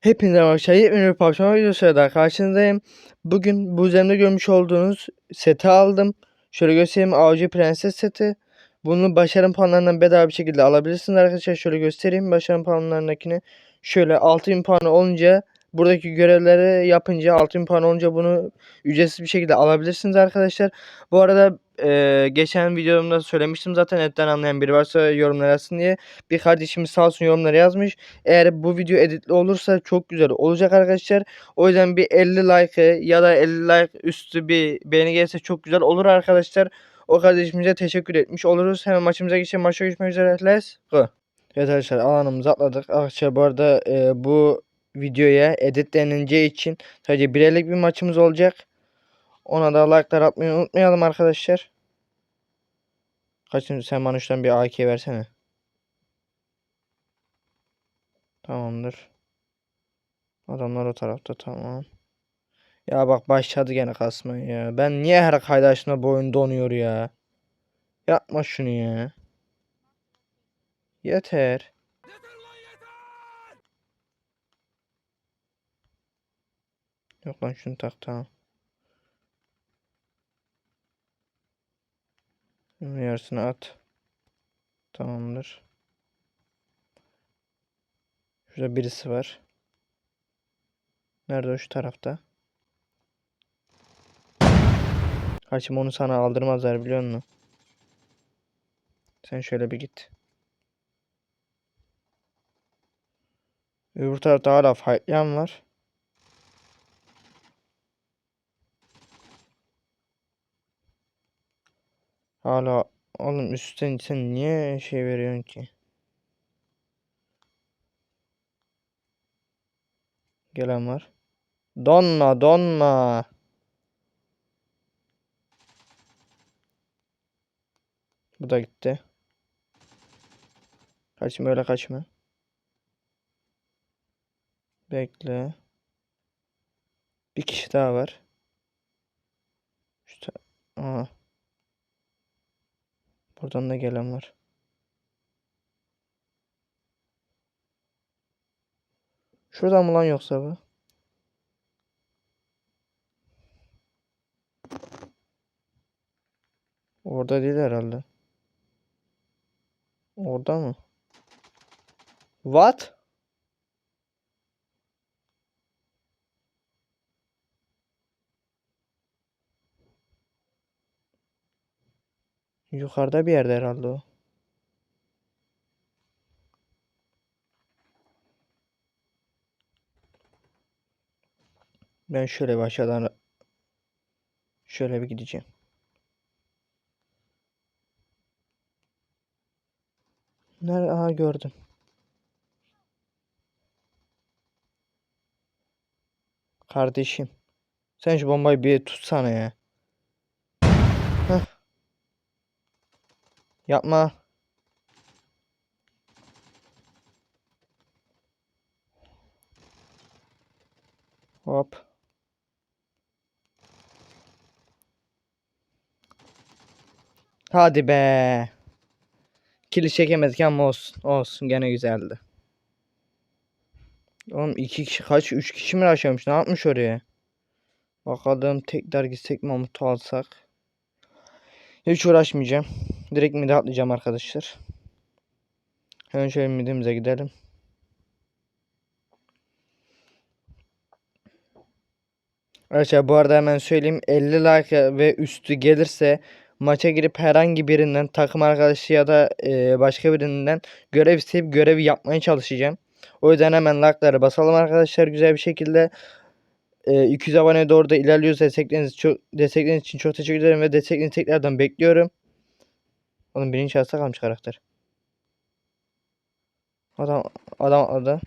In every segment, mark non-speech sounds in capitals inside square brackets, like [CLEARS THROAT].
Hepinize arkadaşlar yepyeni bir Mobile videosuyla karşınızdayım. Bugün bu üzerinde görmüş olduğunuz seti aldım. Şöyle göstereyim Avcı Prenses seti. Bunu başarım puanlarından bedava bir şekilde alabilirsiniz arkadaşlar. Şöyle göstereyim başarım puanlarındakini. Şöyle 6000 puan olunca buradaki görevleri yapınca 6000 puan olunca bunu ücretsiz bir şekilde alabilirsiniz arkadaşlar. Bu arada e, geçen videomda söylemiştim zaten etten anlayan biri varsa yorumlar yazsın diye. Bir kardeşimiz sağ olsun yorumları yazmış. Eğer bu video editli olursa çok güzel olacak arkadaşlar. O yüzden bir 50 like ya da 50 like üstü bir beğeni gelirse çok güzel olur arkadaşlar. O kardeşimize teşekkür etmiş oluruz. Hemen maçımıza geçelim. Maça geçmek üzere. Let's go. Evet arkadaşlar alanımızı atladık. Arkadaşlar bu arada e, bu videoya editleneceği için sadece birerlik bir maçımız olacak. Ona da like'lar atmayı unutmayalım arkadaşlar. Kaçıncı sen bana şuradan bir AK versene. Tamamdır. Adamlar o tarafta tamam. Ya bak başladı gene kasmaya ya. Ben niye her kaydı açtığımda bu oyun donuyor ya. Yapma şunu ya. Yeter. Yok lan şunu tak tamam. Şunun yarısını at. Tamamdır. Şurada birisi var. Nerede o şu tarafta? Haçım onu sana aldırmazlar biliyor musun? Sen şöyle bir git. Öbür tarafta hala fightlayan var. Hala oğlum üstten sen niye şey veriyorsun ki? Gelen var. Donma donma. Bu da gitti. Kaçma öyle kaçma. Bekle. Bir kişi daha var. Ta- Aa. Buradan da gelen var. Şuradan mı lan yoksa bu? Orada değil herhalde. Orada mı? What? Yukarıda bir yerde herhalde o. Ben şöyle bir aşağıdan şöyle bir gideceğim. Nerede? Aha gördüm. Kardeşim. Sen şu bombayı bir tutsana ya. Yapma. Hop. Hadi be. Kili çekemedik ama olsun. Olsun gene güzeldi. Oğlum iki kişi kaç? Üç kişi mi yaşamış? Ne yapmış oraya? Bakalım tekrar gitsek Mahmut'u alsak. Hiç uğraşmayacağım. Direkt mide atlayacağım arkadaşlar. Hemen şöyle midimize gidelim. Arkadaşlar bu arada hemen söyleyeyim 50 like ve üstü gelirse maça girip herhangi birinden takım arkadaşı ya da e, başka birinden görev isteyip görevi yapmaya çalışacağım. O yüzden hemen like'ları basalım arkadaşlar güzel bir şekilde. E, 200 aboneye doğru da ilerliyoruz. Destekleriniz, çok, destekleriniz için çok teşekkür ederim ve desteklerinizi tekrardan bekliyorum. Oğlum birinci şahısta kalmış karakter. Adam adam atladı.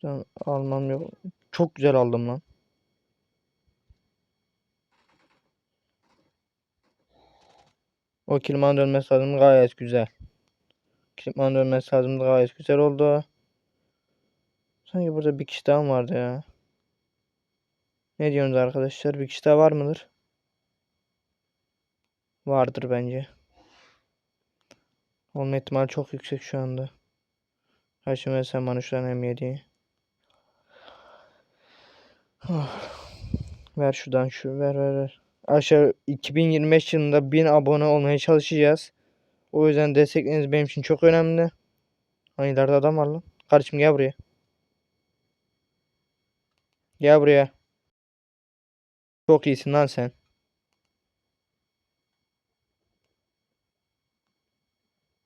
Şuradan almam yok. Çok güzel aldım lan. O Kilman dönmesi lazım gayet güzel. Kilman dönmesi lazım gayet güzel oldu. Sanki burada bir kişi daha vardı ya? Ne diyorsunuz arkadaşlar? Bir kişi daha var mıdır? Vardır bence. Olma ihtimali çok yüksek şu anda. Kaçım ver sen bana şuradan M7'yi. ver şuradan şu ver ver ver. Aşağı 2025 yılında 1000 abone olmaya çalışacağız. O yüzden destekleriniz benim için çok önemli. Hani ileride adam var lan. Kardeşim gel buraya. Gel buraya. Çok iyisin lan sen.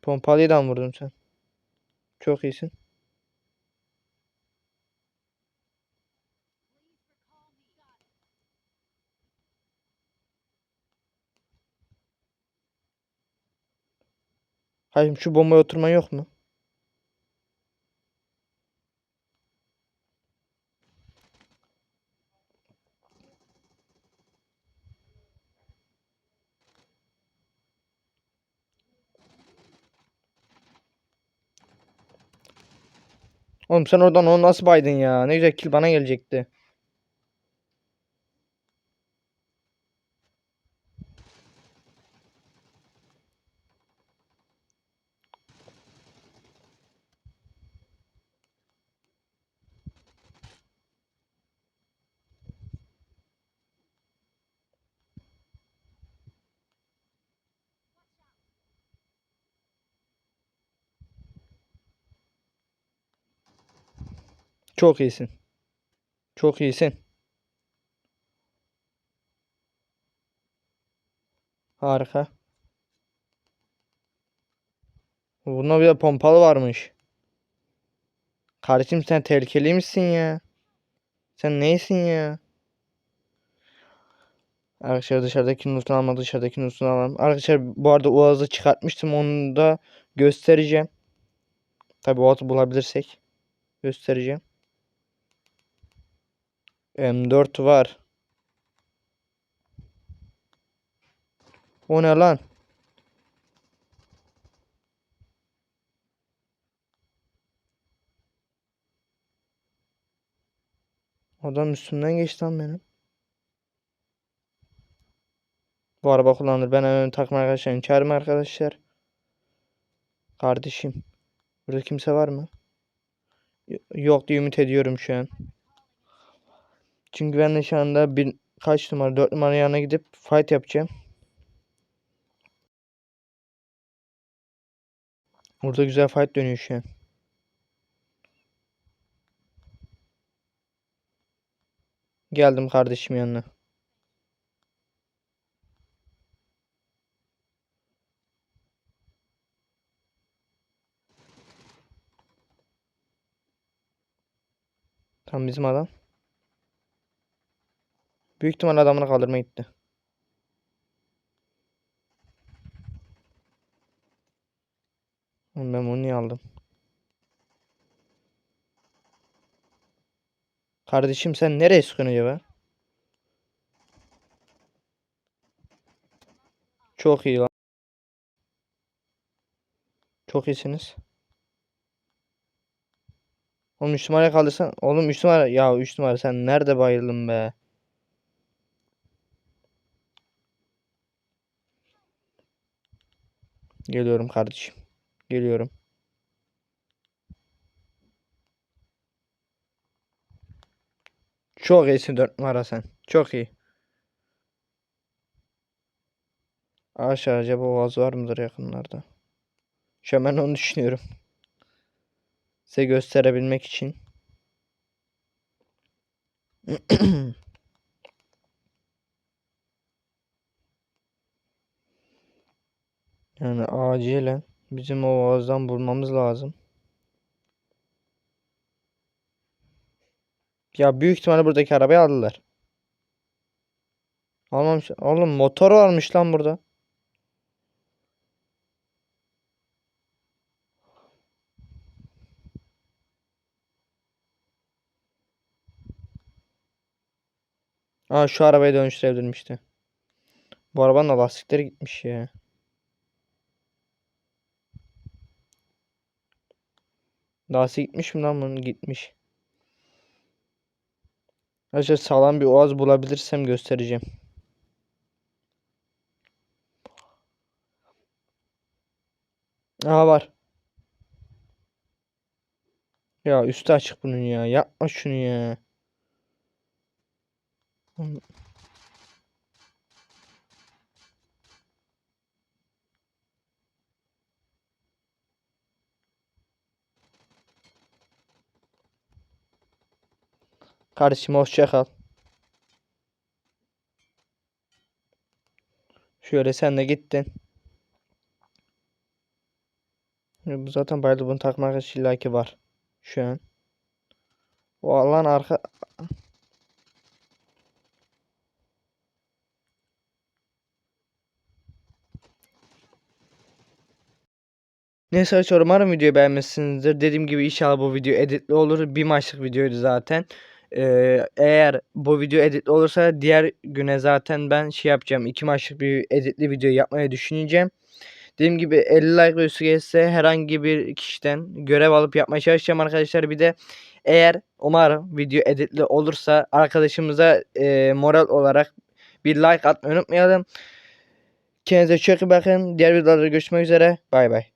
Pompalıyla vurdun sen. Çok iyisin. Hayır şu bombaya oturma yok mu? Oğlum sen oradan onu nasıl baydın ya? Ne güzel kill bana gelecekti. Çok iyisin. Çok iyisin. Harika. Bunda bir de pompalı varmış. Kardeşim sen tehlikeli misin ya? Sen neysin ya? Arkadaşlar dışarıdaki notunu alma dışarıdaki notunu alalım. Arkadaşlar bu arada Uaz'ı çıkartmıştım onu da göstereceğim. Tabi Uaz'ı bulabilirsek göstereceğim. M4 var. O ne lan? Adam üstümden geçti lan benim. Bu araba kullanılır. Ben hemen takma arkadaşlarım. Çağırma arkadaşlar. Kardeşim. Burada kimse var mı? Yok diye ümit ediyorum şu an. Çünkü ben de şu anda bir kaç numara 4 numara yanına gidip fight yapacağım. Burada güzel fight dönüyor şu an. Geldim kardeşim yanına. Tam bizim adam. Büyük ihtimal adamını kaldırmaya gitti. Oğlum Ben bunu niye aldım? Kardeşim sen nereye sıkıyorsun acaba? Çok iyi lan. Çok iyisiniz. Oğlum 3 numaraya kaldırsan. Oğlum 3 numara. Ya 3 numara sen nerede bayıldın be? Geliyorum kardeşim. Geliyorum. Çok iyisin 4 numara sen. Çok iyi. Aşağı acaba boğaz var mıdır yakınlarda? Şu an ben onu düşünüyorum. Size gösterebilmek için. [CLEARS THROAT] Yani acilen bizim o boğazdan bulmamız lazım. Ya büyük ihtimalle buradaki arabayı aldılar. Almamış. Oğlum motor varmış lan burada. Aa şu arabayı dönüştürebilirim işte. Bu arabanın da lastikleri gitmiş ya. Lastik gitmiş mi lan bunun? Gitmiş. Arkadaşlar sağlam bir oğaz bulabilirsem göstereceğim. Aha var. Ya üstü açık bunun ya. Yapma şunu ya. Kardeşim hoşça kal. Şöyle sen de gittin. Zaten bayıldı bunu takmak illaki var. Şu an. O alan arka Neyse arkadaşlar umarım videoyu beğenmişsinizdir. Dediğim gibi inşallah bu video editli olur. Bir maçlık videoydu zaten. Ee, eğer bu video editli olursa diğer güne zaten ben şey yapacağım. iki maçlık bir editli video yapmayı düşüneceğim. Dediğim gibi 50 like ve üstü gelirse herhangi bir kişiden görev alıp yapmaya çalışacağım arkadaşlar. Bir de eğer umarım video editli olursa arkadaşımıza e, moral olarak bir like atmayı unutmayalım. Kendinize çok iyi bakın. Diğer videolarda görüşmek üzere. Bay bay.